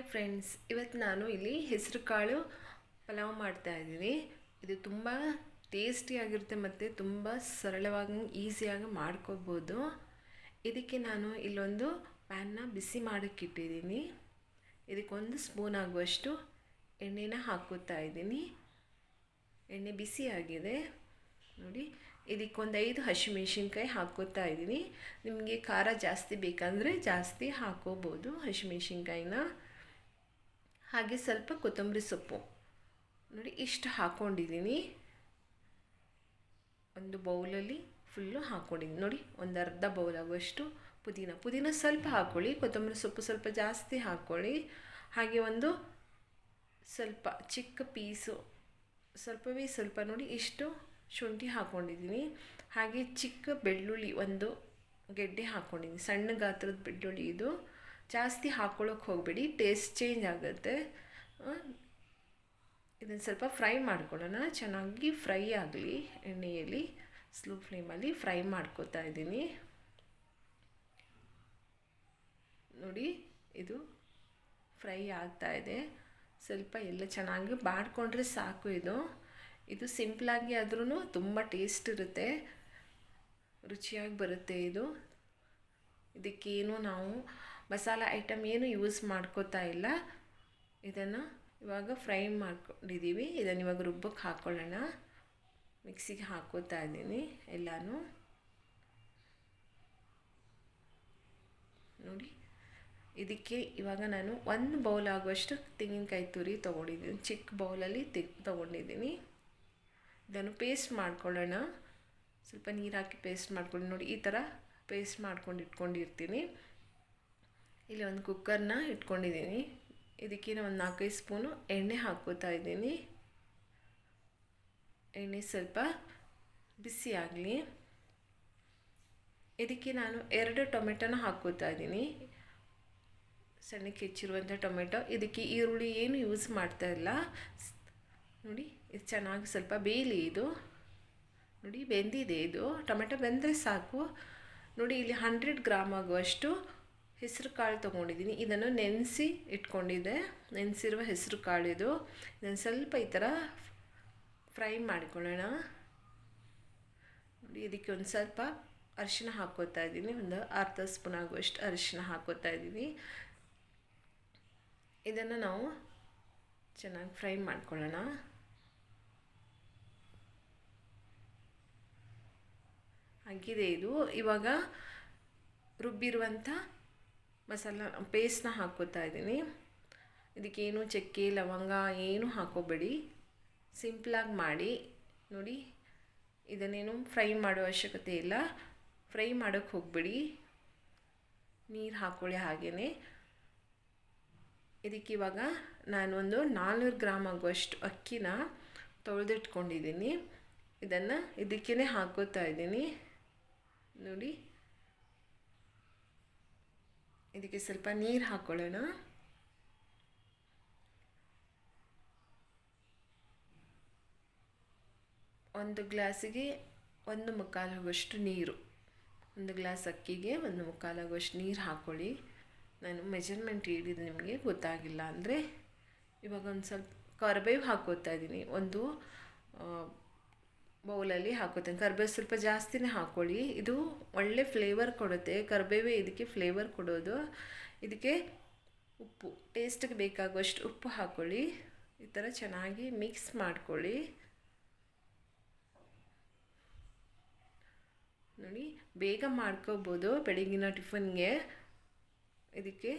Hi friends, ಇವತ್ತು ನಾನು ಇಲ್ಲಿ ಹೆಸರು ಕಾಳು ಪಲಾವ್ ಮಾಡ್ತಾ ಇದ್ದೀನಿ. ಇದು ತುಂಬ ಟೇಸ್ಟಿಯಾಗಿರುತ್ತೆ ಮತ್ತು ತುಂಬ ಸರಳವಾಗಿ ಈಸಿಯಾಗಿ ಮಾಡ್ಕೋಬೋದು. ಇದಕ್ಕೆ ನಾನು ಇಲ್ಲೊಂದು ಪ್ಯಾನ್ನ ಬಿಸಿ ಮಾಡೋಕ್ಕಿಟ್ಟಿದ್ದೀನಿ ಇದಕ್ಕೊಂದು ಸ್ಪೂನ್ ಆಗುವಷ್ಟು ಎಣ್ಣೆನ ಹಾಕೋತಾ ಇದ್ದೀನಿ. ಎಣ್ಣೆ ಬಿಸಿ ಆಗಿದೆ. ನೋಡಿ, ಇದಕ್ಕೊಂದು ಐದು ಹಸಿಮೆಣ್ಸಿನ್ಕಾಯಿ ಹಾಕೋತಾ ಇದ್ದೀನಿ. ನಿಮಗೆ ಖಾರ ಜಾಸ್ತಿ ಬೇಕಂದರೆ ಜಾಸ್ತಿ ಹಾಕೋಬೋದು ಹಸಿಮೆಣ್ಸಿನ್ಕಾಯಿನ. ಹಾಗೆ ಸ್ವಲ್ಪ ಕೊತ್ತಂಬರಿ ಸೊಪ್ಪು. ನೋಡಿ, ಇಷ್ಟು ಹಾಕ್ಕೊಂಡಿದ್ದೀನಿ ಒಂದು ಬೌಲಲ್ಲಿ ಫುಲ್ಲು ಹಾಕ್ಕೊಂಡಿದ್ದೀನಿ ನೋಡಿ, ಒಂದು ಅರ್ಧ ಬೌಲ್ ಆಗುವಷ್ಟು ಪುದೀನ. ಪುದೀನ ಸ್ವಲ್ಪ ಹಾಕ್ಕೊಳ್ಳಿ ಕೊತ್ತಂಬರಿ ಸೊಪ್ಪು ಸ್ವಲ್ಪ ಜಾಸ್ತಿ ಹಾಕ್ಕೊಳ್ಳಿ ಹಾಗೆ ಒಂದು ಸ್ವಲ್ಪ ಚಿಕ್ಕ ಪೀಸು, ಸ್ವಲ್ಪವೇ ಸ್ವಲ್ಪ, ನೋಡಿ, ಇಷ್ಟು ಶುಂಠಿ ಹಾಕ್ಕೊಂಡಿದ್ದೀನಿ ಹಾಗೆ ಚಿಕ್ಕ ಬೆಳ್ಳುಳ್ಳಿ ಒಂದು ಗೆಡ್ಡೆ ಹಾಕ್ಕೊಂಡಿದ್ದೀನಿ ಸಣ್ಣ ಗಾತ್ರದ ಬೆಳ್ಳುಳ್ಳಿ ಇದು. ಜಾಸ್ತಿ ಹಾಕ್ಕೊಳ್ಳೋಕೆ ಹೋಗಬೇಡಿ ಟೇಸ್ಟ್ ಚೇಂಜ್ ಆಗುತ್ತೆ. ಇದನ್ನು ಸ್ವಲ್ಪ ಫ್ರೈ ಮಾಡ್ಕೊಳ್ಳೋಣ. ಚೆನ್ನಾಗಿ ಫ್ರೈ ಆಗಲಿ, ಎಣ್ಣೆಯಲ್ಲಿ ಸ್ಲೋ ಫ್ಲೇಮಲ್ಲಿ ಫ್ರೈ ಮಾಡ್ಕೋತಾ ಇದ್ದೀನಿ. ನೋಡಿ, ಇದು ಫ್ರೈ ಆಗ್ತಾ ಇದೆ. ಸ್ವಲ್ಪ ಎಲ್ಲ ಚೆನ್ನಾಗಿ ಬಾಡ್ಕೊಂಡ್ರೆ ಸಾಕು ಇದು. ಇದು ಸಿಂಪ್ಲಾಗಿ ಆದ್ರೂ ತುಂಬ ಟೇಸ್ಟ್ ಇರುತ್ತೆ. ರುಚಿಯಾಗಿ ಬರುತ್ತೆ ಇದು. ಇದಕ್ಕೇನು ನಾವು ಮಸಾಲ ಐಟಮ್ ಏನು ಯೂಸ್ ಮಾಡ್ಕೋತಾ ಇಲ್ಲ. ಇದನ್ನು ಇವಾಗ ಫ್ರೈ ಮಾಡ್ಕೊಂಡಿದ್ದೀವಿ ಇದನ್ನು ಇವಾಗ ರುಬ್ಬಕ್ಕೆ ಹಾಕ್ಕೊಳ್ಳೋಣ ಮಿಕ್ಸಿಗೆ ಹಾಕೋತಾ ಇದ್ದೀನಿ ಎಲ್ಲನೂ. ನೋಡಿ, ಇದಕ್ಕೆ ಇವಾಗ ನಾನು ಒಂದು ಬೌಲ್ ಆಗುವಷ್ಟು ತೆಂಗಿನಕಾಯಿ ತುರಿ ತೊಗೊಂಡಿದ್ದೀನಿ. ಚಿಕ್ಕ ಬೌಲಲ್ಲಿ ತೆ, ತೊಗೊಂಡಿದ್ದೀನಿ. ಇದನ್ನು ಪೇಸ್ಟ್ ಮಾಡ್ಕೊಳ್ಳೋಣ. ಸ್ವಲ್ಪ ನೀರು ಹಾಕಿ ಪೇಸ್ಟ್ ಮಾಡ್ಕೊಂಡು ನೋಡಿ, ಈ ಥರ ಪೇಸ್ಟ್ ಮಾಡ್ಕೊಂಡು ಇಟ್ಕೊಂಡಿರ್ತೀನಿ. ಇಲ್ಲಿ ಒಂದು ಕುಕ್ಕರ್ನ ಇಟ್ಕೊಂಡಿದ್ದೀನಿ. ಇದಕ್ಕೆ ಒಂದು ನಾಲ್ಕೈದು ಸ್ಪೂನು ಎಣ್ಣೆ ಹಾಕ್ಕೋತಾ ಇದ್ದೀನಿ. ಎಣ್ಣೆ ಸ್ವಲ್ಪ ಬಿಸಿ ಆಗಲಿ. ಇದಕ್ಕೆ ನಾನು ಎರಡು ಟೊಮೆಟೊನ ಹಾಕ್ಕೋತಾ ಇದ್ದೀನಿ. ಸಣ್ಣಕ್ಕೆ ಹೆಚ್ಚಿರುವಂಥ ಟೊಮೆಟೊ. ಇದಕ್ಕೆ ಈರುಳ್ಳಿ ಏನು ಯೂಸ್ ಮಾಡ್ತಾ ಇಲ್ಲ. ನೋಡಿ, ಇದು ಚೆನ್ನಾಗಿ ಸ್ವಲ್ಪ ಬೇಯಲಿ ಇದು. ನೋಡಿ, ಬೆಂದಿದೆ ಇದು. ಟೊಮೆಟೊ ಬೆಂದರೆ ಸಾಕು. ನೋಡಿ, ಇಲ್ಲಿ ಹಂಡ್ರೆಡ್ ಗ್ರಾಮ್ ಆಗುವಷ್ಟು ಹೆಸರು ಕಾಳು ತೊಗೊಂಡಿದ್ದೀನಿ. ಇದನ್ನು ನೆನೆಸಿ ಇಟ್ಕೊಂಡಿದ್ದೆ. ನೆನೆಸಿರುವ ಹೆಸರು ಕಾಳು ಇದು. ಇದನ್ನು ಸ್ವಲ್ಪ ಈ ಥರ ಫ್ರೈ ಮಾಡಿಕೊಳ್ಳೋಣ. ನೋಡಿ, ಇದಕ್ಕೆ ಒಂದು ಸ್ವಲ್ಪ ಅರಿಶಿನ ಹಾಕೋತಾ ಇದ್ದೀನಿ. ಒಂದು ಅರ್ಧ ಸ್ಪೂನ್ ಆಗುವಷ್ಟು ಅರಿಶಿನ ಹಾಕೋತಾ ಇದ್ದೀನಿ. ಇದನ್ನು ನಾವು ಚೆನ್ನಾಗಿ ಫ್ರೈ ಮಾಡ್ಕೊಳ್ಳೋಣ. ಆಗಿದೆ ಇದು. ಇವಾಗ ರುಬ್ಬಿರುವಂಥ ಮಸಾಲ ಪೇಸ್ಟ್ನ ಹಾಕ್ಕೋತಾ ಇದ್ದೀನಿ. ಇದಕ್ಕೇನು ಚಕ್ಕೆ, ಲವಂಗ ಏನು ಹಾಕೋಬೇಡಿ ಸಿಂಪ್ಲಾಗಿ ಮಾಡಿ, ನೋಡಿ, ಇದನ್ನೇನು ಫ್ರೈ ಮಾಡೋ ಅವಶ್ಯಕತೆ ಇಲ್ಲ. ಫ್ರೈ ಮಾಡೋಕ್ಕೆ ಹೋಗಬೇಡಿ. ನೀರು ಹಾಕ್ಕೊಳ್ಳಿ ಹಾಗೆಯೇ ಇದಕ್ಕೆ ಇವಾಗ ನಾನೊಂದು ನಾಲ್ನೂರು ಗ್ರಾಮ್ ಆಗುವಷ್ಟು ಅಕ್ಕಿನ ತೊಳೆದಿಟ್ಕೊಂಡಿದ್ದೀನಿ. ಇದನ್ನು ಇದಕ್ಕೇ ಹಾಕೋತಾ ಇದ್ದೀನಿ. ನೋಡಿ. ಇದಕ್ಕೆ ಸ್ವಲ್ಪ ನೀರು ಹಾಕ್ಕೊಳ್ಳೋಣ ಒಂದು ಗ್ಲಾಸಿಗೆ ಒಂದು ಮುಕ್ಕಾಲಾಗುವಷ್ಟು ನೀರು. ಒಂದು ಗ್ಲಾಸ್ ಅಕ್ಕಿಗೆ ಒಂದು ಮುಕ್ಕಾಲಾಗುವಷ್ಟು ನೀರು ಹಾಕ್ಕೊಳ್ಳಿ ನಾನು ಮೆಜರ್ಮೆಂಟ್ ಹೇಳಿದ್ದು ನಿಮಗೆ ಗೊತ್ತಾಗಿಲ್ಲ ಅಂದರೆ ಇವಾಗ ಒಂದು ಸ್ವಲ್ಪ ಕರ್ಬೇವು ಹಾಕೋತಾ ಇದ್ದೀನಿ. ಒಂದು ಬೌಲಲ್ಲಿ ಹಾಕೋತೀನಿ. ಕರ್ಬೇವು ಸ್ವಲ್ಪ ಜಾಸ್ತಿನೇ ಹಾಕ್ಕೊಳ್ಳಿ ಇದು ಒಳ್ಳೆ ಫ್ಲೇವರ್ ಕೊಡುತ್ತೆ. ಕರ್ಬೇವೇ ಇದಕ್ಕೆ ಫ್ಲೇವರ್ ಕೊಡೋದು. ಇದಕ್ಕೆ ಉಪ್ಪು. ಟೇಸ್ಟಿಗೆ ಬೇಕಾಗುವಷ್ಟು ಉಪ್ಪು ಹಾಕ್ಕೊಳ್ಳಿ ಈ ಥರ ಚೆನ್ನಾಗಿ ಮಿಕ್ಸ್ ಮಾಡ್ಕೊಳ್ಳಿ. ನೋಡಿ, ಬೇಗ ಮಾಡ್ಕೋಬೋದು ಬೆಳಗಿನ ಟಿಫನ್ಗೆ. ಇದಕ್ಕೆ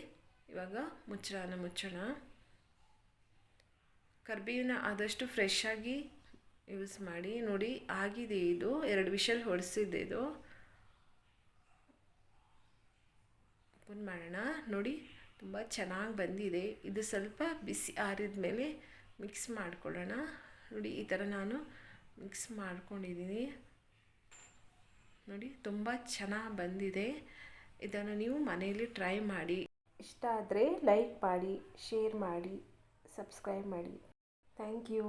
ಇವಾಗ ಮುಚ್ಚಳನ ಮುಚ್ಚಣ. ಕರ್ಬೇವಿನ ಆದಷ್ಟು ಫ್ರೆಶ್ ಆಗಿ ಯೂಸ್ ಮಾಡಿ ನೋಡಿ ಆಗಿದೆ ಇದು. ಎರಡು ವಿಷಲ್ ಹೊಡೆಸಿದ್ದೆ ಇದು. ಓಪನ್ ಮಾಡೋಣ. ನೋಡಿ ತುಂಬ ಚೆನ್ನಾಗಿ ಬಂದಿದೆ. ಇದು ಸ್ವಲ್ಪ ಬಿಸಿ ಆರಿದ ಮೇಲೆ ಮಿಕ್ಸ್ ಮಾಡ್ಕೊಳ್ಳೋಣ. ನೋಡಿ ಈ ಥರ ನಾನು ಮಿಕ್ಸ್ ಮಾಡ್ಕೊಂಡಿದ್ದೀನಿ. ನೋಡಿ ತುಂಬ ಚೆನ್ನಾಗಿ ಬಂದಿದೆ. ಇದನ್ನು ನೀವು ಮನೆಯಲ್ಲಿ ಟ್ರೈ ಮಾಡಿ. ಇಷ್ಟ ಆದರೆ ಲೈಕ್ ಮಾಡಿ ಶೇರ್ ಮಾಡಿ ಸಬ್ಸ್ಕ್ರೈಬ್ ಮಾಡಿ. Thank you